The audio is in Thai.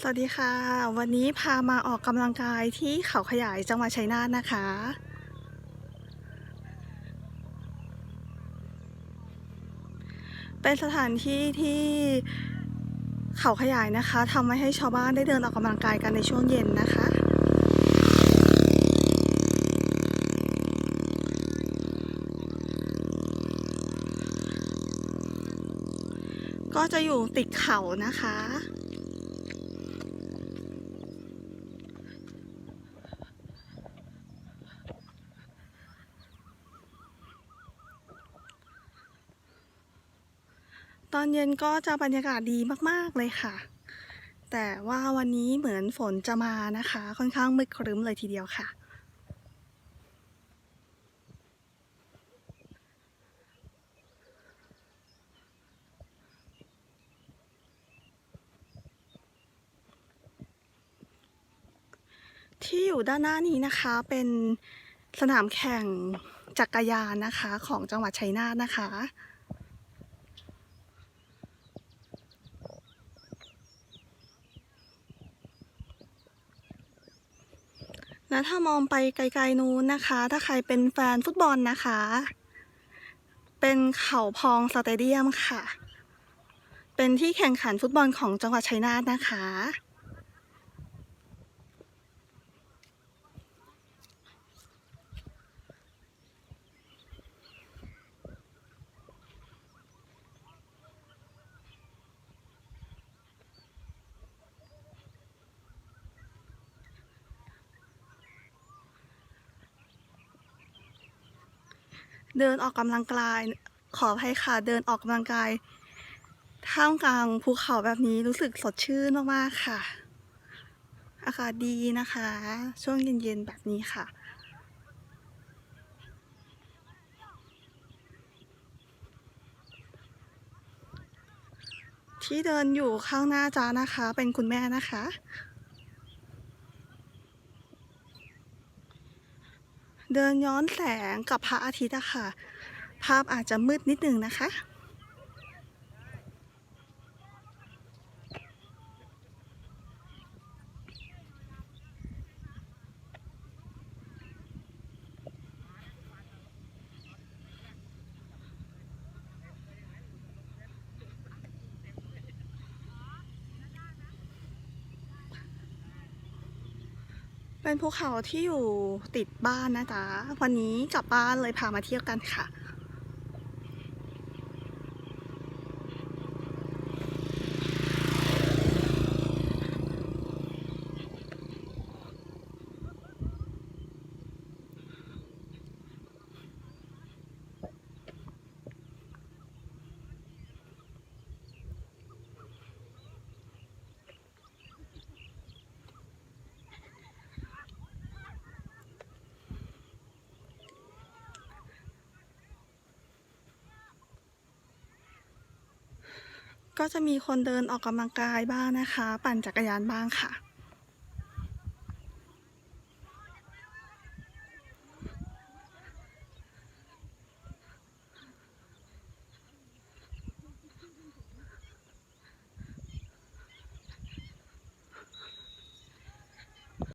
สวัสดีค่ะ วันนี้พามาออกกำลังกายที่เขาขยายจังหวัดชัยนาทนะคะ เป็นสถานที่ที่เขาขยายนะคะทำไว้ให้ชาวบ้านได้เดินออกกำลังกายกันในช่วงเย็นนะคะก็จะอยู่ติดเขานะคะ ตอนเย็นก็จะบรรยากาศดีมากๆเลยค่ะ แต่ว่าวันนี้เหมือนฝนจะมานะคะ ค่อนข้างมืดครึ้มเลยทีเดียวค่ะ ที่อยู่ด้านหน้านี้นะคะเป็นสนามแข่งจักรยานนะคะของจังหวัดชัยนาทนะคะ แล้วถ้ามองไปไกลๆนู้นนะคะ ถ้าใครเป็นแฟนฟุตบอลนะคะ เป็นเขาพองสเตเดียมค่ะ เป็นที่แข่งขันฟุตบอลของจังหวัดชัยนาทนะคะ เดินออกกำลังกายขออภัยค่ะ เดินออกกำลังกาย ท่ามกลางภูเขาแบบนี้รู้สึกสดชื่นมากๆค่ะ อากาศดีนะคะ ช่วงเย็นๆแบบนี้ค่ะที่เดินอยู่ข้างหน้าจ้านะคะ เป็นคุณแม่นะคะ เดินย้อนแสงกับพระอาทิตย์อะค่ะ ภาพอาจจะมืดนิดนึงนะคะ เป็นภูเขาที่อยู่ติดบ้านนะจ๊ะ วันนี้กลับบ้านเลยพามาเที่ยวกันค่ะ ก็จะมีคนเดินออกกำลังกายบ้างนะคะ ปั่นจักรยานบ้างค่ะ